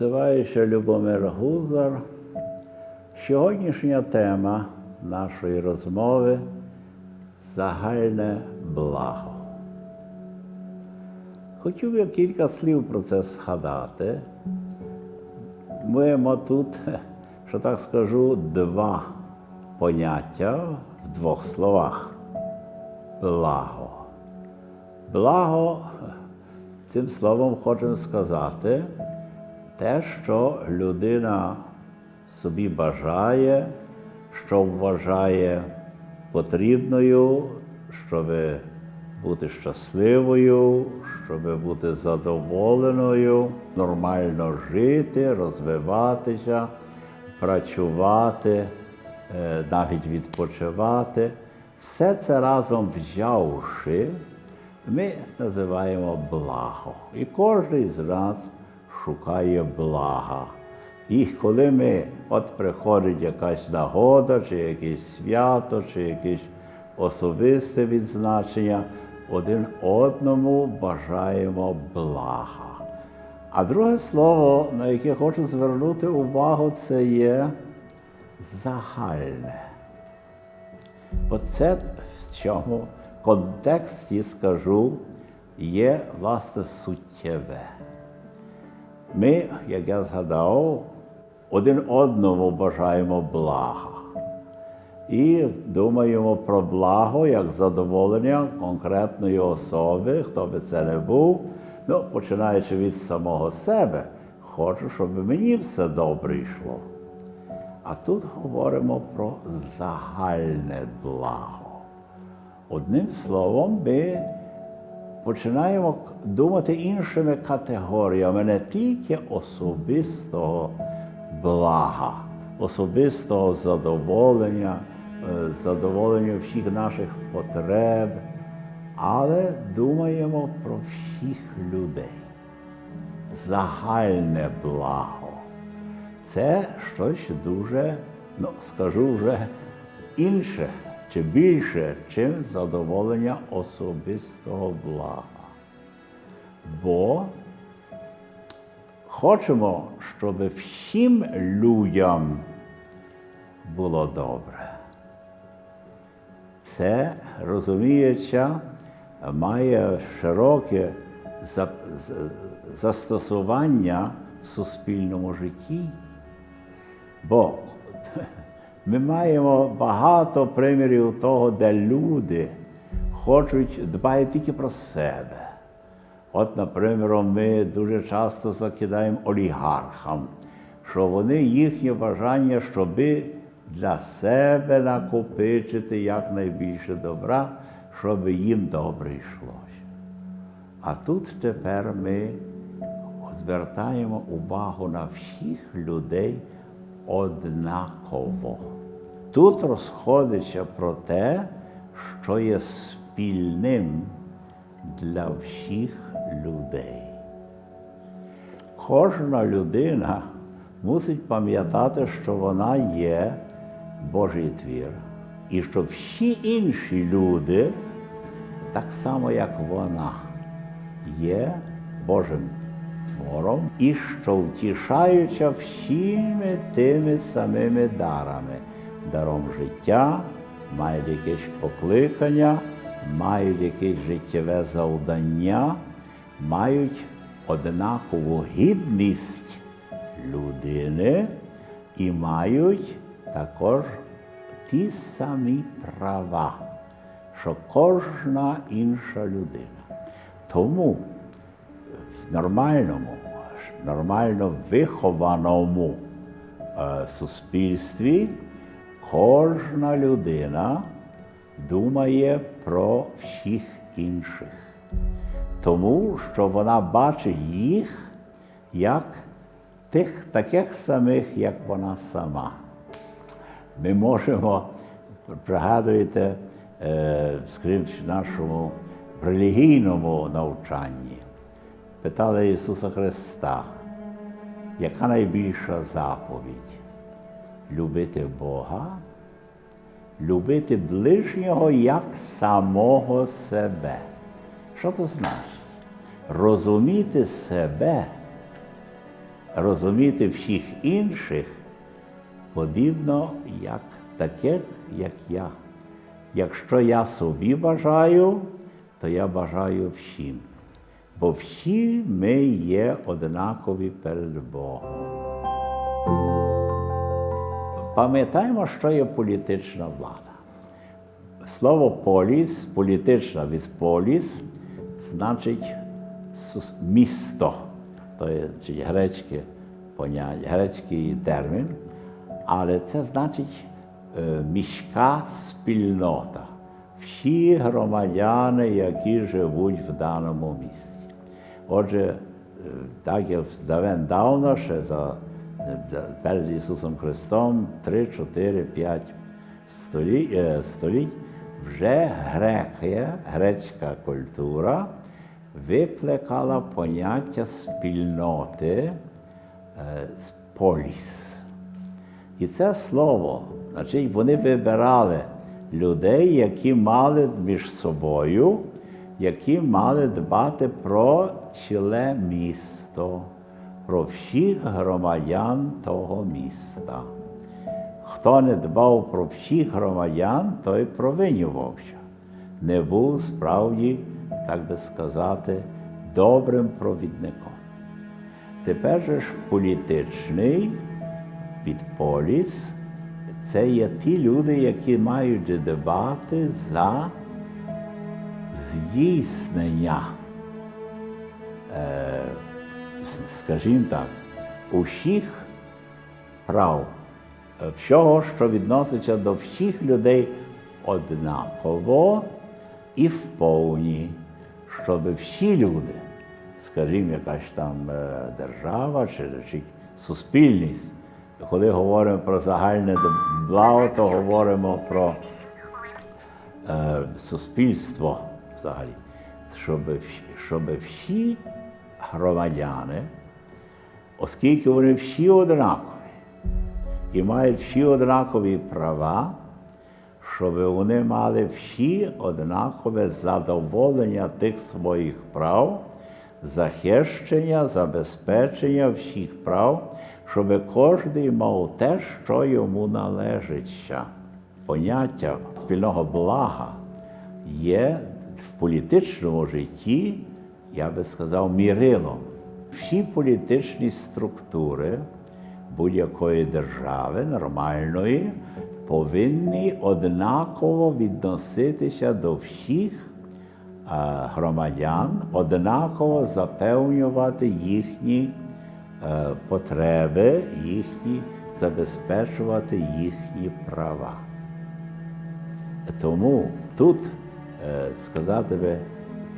Називаюся Любомир Гузар. Сьогоднішня тема нашої розмови загальне благо. Хотів я кілька слів про це згадати. Маємо тут, що так скажу, два поняття в двох словах. Благо. Благо, цим словом хочемо сказати те, що людина собі бажає, що вважає потрібною, щоб бути щасливою, щоб бути задоволеною, нормально жити, розвиватися, працювати, е, навіть відпочивати. Все це разом взявши, ми називаємо благо. І кожен з нас шукає блага. І коли ми, от приходить якась нагода, чи якесь свято, чи якесь особисте відзначення, один одному бажаємо блага. А друге слово, на яке хочу звернути увагу, це є загальне. Бо це в цьому контексті скажу є власне суттєве. Ми, як я згадав, один одному бажаємо блага. І думаємо про благо як задоволення конкретної особи, хто би це не був. Ну, починаючи від самого себе, хочу, щоб мені все добре йшло. А тут говоримо про загальне благо. Одним словом, ми починаємо думати іншими категоріями, не тільки особистого блага, особистого задоволення, е, задоволення всіх наших потреб, але думаємо про всіх людей. Загальне благо. Це щось дуже, ну скажу вже інше чи більше, чим задоволення особистого блага. Бо хочемо, щоб всім людям було добре. Це, розуміється, має широке застосування в суспільному житті. Бо ми маємо багато примірів того, де люди хочуть дбають тільки про себе. От, наприклад, ми дуже часто закидаємо олігархам, що вони їхнє бажання, щоби для себе накопичити якнайбільше добра, щоб їм добре йшлося. А тут тепер ми звертаємо увагу на всіх людей однаково. Тут розходиться про те, що є спільним для всіх людей. Кожна людина мусить пам'ятати, що вона є Божий твір, і що всі інші люди, так само як вона, є Божим твором, і що втішаються всіми тими самими дарами, даром життя, мають якесь покликання, мають якесь життєве завдання, мають однакову гідність людини і мають також ті самі права, що кожна інша людина. Тому в нормальному, нормально вихованому е, суспільстві кожна людина думає про всіх інших, тому що вона бачить їх як тих таких самих, як вона сама. Ми можемо, пригадуєте, скажімо, в нашому релігійному навчанні, питали Ісуса Христа, яка найбільша заповідь? любити Бога, любити ближнього як самого себе. Що це значить? Розуміти себе, розуміти всіх інших подібно як таких, як я. Якщо я собі бажаю, то я бажаю всім. Бо всі ми є однакові перед Богом. Пам'ятаємо, що є політична влада. Слово поліс, політична від поліс, значить місто. То є грецький термін, але це значить міська спільнота. Всі громадяни, які живуть в даному місті. Отже, е, так як давен давно, ще за е, перед Ісусом Христом, 3, 4, 5 століть, е, вже греки, грецька культура викликала поняття спільноти е, поліс. І це слово, значить, вони вибирали людей, які мали між собою, які мали дбати про ціле місто, про всіх громадян того міста. Хто не дбав про всіх громадян, той провинювався. Не був справді, так би сказати, добрим провідником. Тепер же ж політичний підполіс це є ті люди, які мають дбати за здійснення, е, скажімо так, усіх прав, всього, що відноситься до всіх людей однаково і вповні, щоб всі люди, скажімо, якась там е, держава чи, чи суспільність, коли говоримо про загальне благо, то говоримо про е, суспільство взагалі, щоб, щоб всі громадяни, оскільки вони всі однакові і мають всі однакові права, щоб вони мали всі однакове задоволення тих своїх прав, захищення, забезпечення всіх прав, щоб кожен мав те, що йому належить. Поняття спільного блага є в політичному житті, я би сказав, мірилом. Всі політичні структури будь-якої держави нормальної повинні однаково відноситися до всіх е, громадян, однаково запевнювати їхні потреби, їхні, забезпечувати їхні права. Тому тут е, сказати би,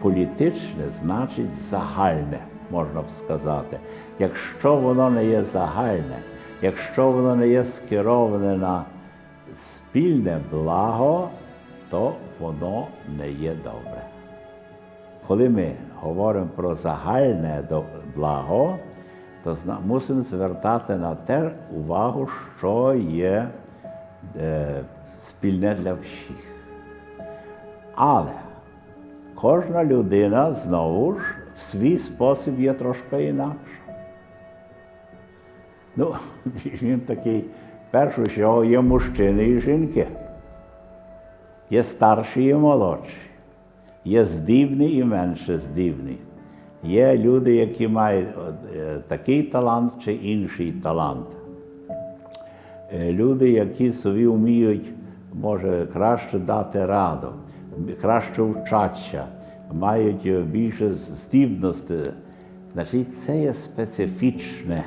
політичне значить загальне, можна б сказати. Якщо воно не є загальне, якщо воно не є скероване на спільне благо, то воно не є добре. Коли ми говоримо про загальне благо, то мусимо звертати на те увагу, що є е, спільне для всіх. Але кожна людина знову ж в свій спосіб є трошки інакша. Ну, він такий, першу чергу, є мужчини і жінки. Є старші і молодші, є здібні і менше здібні. Є люди, які мають е, такий талант чи інший талант. Е, Люди, які собі вміють, може, краще дати раду, краще вчаться, мають е, більше здібності. Значить, це є специфічне.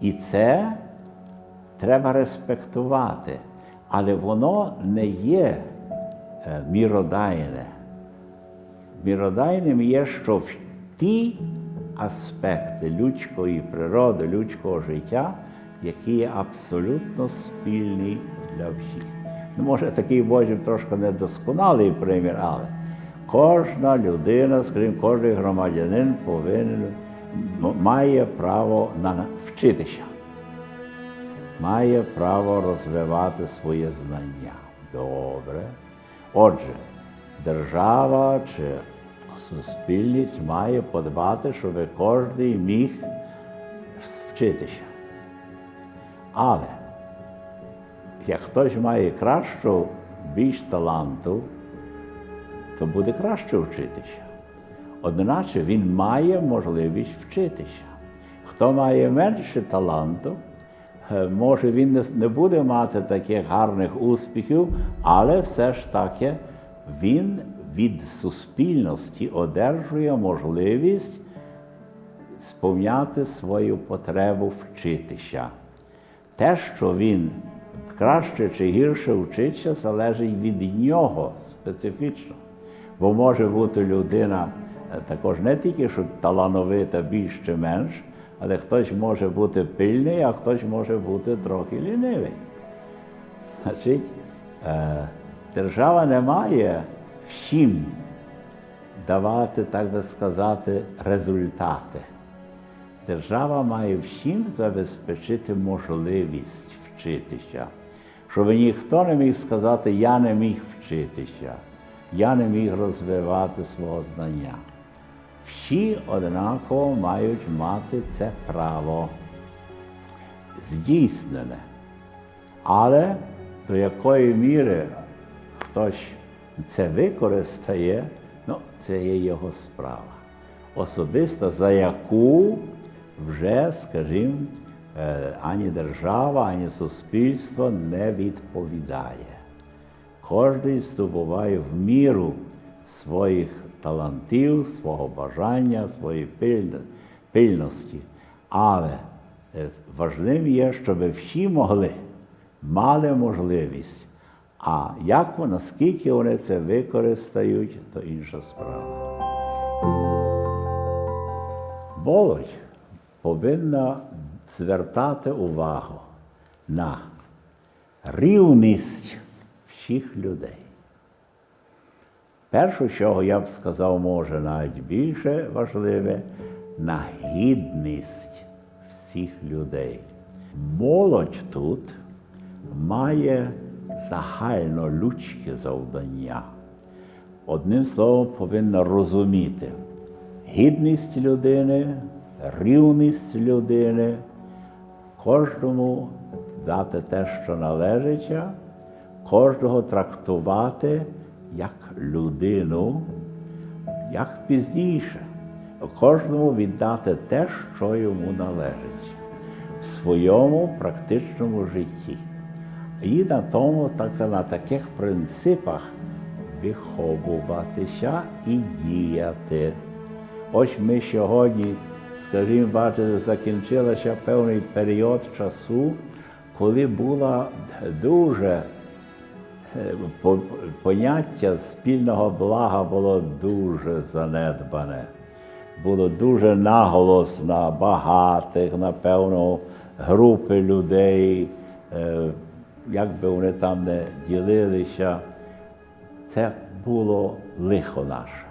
І це треба респектувати. Але воно не є міродайне. Міродайним є, що ті аспекти людської природи, людського життя, які є абсолютно спільні для всіх. Ну, може, такий Божий трошки недосконалий примір, але кожна людина, скажімо, кожен громадянин повинен має право на- вчитися. має право розвивати своє знання. Добре. Отже, держава чи суспільність має подбати, щоб кожен міг вчитися. Але як хтось має кращу, більш таланту, то буде краще вчитися. Одначе він має можливість вчитися. Хто має менше таланту, е, може він не, не буде мати таких гарних успіхів, але все ж таки він від суспільності одержує можливість сповняти свою потребу вчитися. Те, що він краще чи гірше вчиться, залежить від нього специфічно. Бо може бути людина е, також не тільки що талановита більш чи менш, але хтось може бути пильний, а хтось може бути трохи лінивий. Значить, е, держава не має всім давати, так би сказати, результати. Держава має всім забезпечити можливість вчитися, щоб ніхто не міг сказати, я не міг вчитися, я не міг розвивати свого знання. Всі однаково мають мати це право здійснене. Але до якої міри хтось це використає, ну, це є його справа. Особисто за яку вже, скажімо, е, ані держава, ані суспільство не відповідає. Кожен здобуває в міру своїх талантів, свого бажання, своєї пильності. Але е, важливим є, щоб всі могли, мали можливість. А як вони, наскільки вони це використають, то інша справа. Молодь повинна звертати увагу на рівність всіх людей. Перше, чого я б сказав, може навіть більше важливе, на гідність всіх людей. Молодь тут має загальнолюдське завдання. Одним словом, повинна розуміти гідність людини, рівність людини, кожному дати те, що належить, кожного трактувати як людину, як пізніше, кожному віддати те, що йому належить в своєму практичному житті. І на тому, так на таких принципах виховуватися і діяти. Ось ми сьогодні, скажімо, бачите, закінчилося певний період часу, коли було дуже е, поняття спільного блага було дуже занедбане. Було дуже наголос на багатих, на певну групи людей, е, як би вони там не ділилися. Це було лихо наше.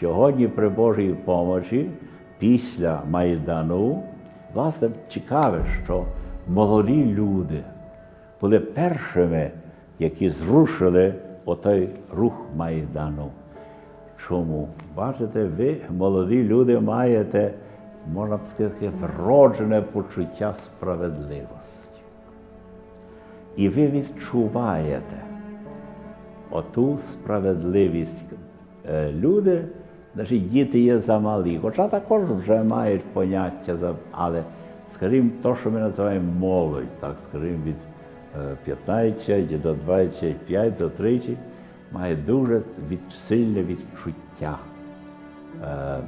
Сьогодні при Божій помочі, після Майдану, власне, цікаве, що молоді люди були першими, які зрушили отой рух Майдану. Чому? Бачите, ви, молоді люди, маєте, можна б сказати, вроджене почуття справедливості. І ви відчуваєте оту справедливість. Е, Люди, значить, діти є замалі, хоча також вже мають поняття, але, скажімо, то, що ми називаємо молодь, так, скажімо, від е, 15 до 25 до 30, має дуже від, сильне відчуття е,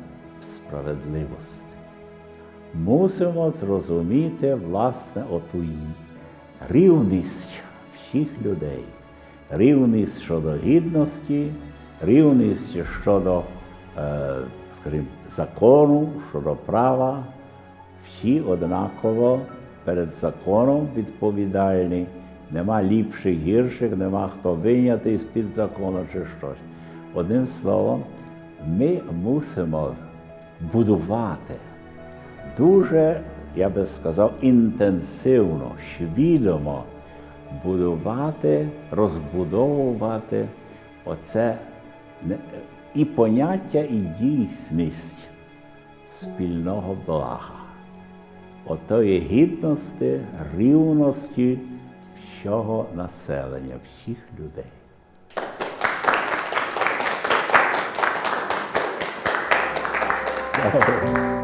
справедливості. Мусимо зрозуміти, власне, оту й- рівність всіх людей, рівність щодо гідності, рівність щодо, е, скажімо, закону, щодо права. Всі однаково перед законом відповідальні. Нема ліпших, гірших, нема хто вийнятий з-під закону чи щось. Одним словом, ми мусимо будувати дуже я би сказав, інтенсивно, свідомо будувати, розбудовувати оце і поняття, і дійсність спільного блага, отої гідності, рівності всього населення, всіх людей. Дякую.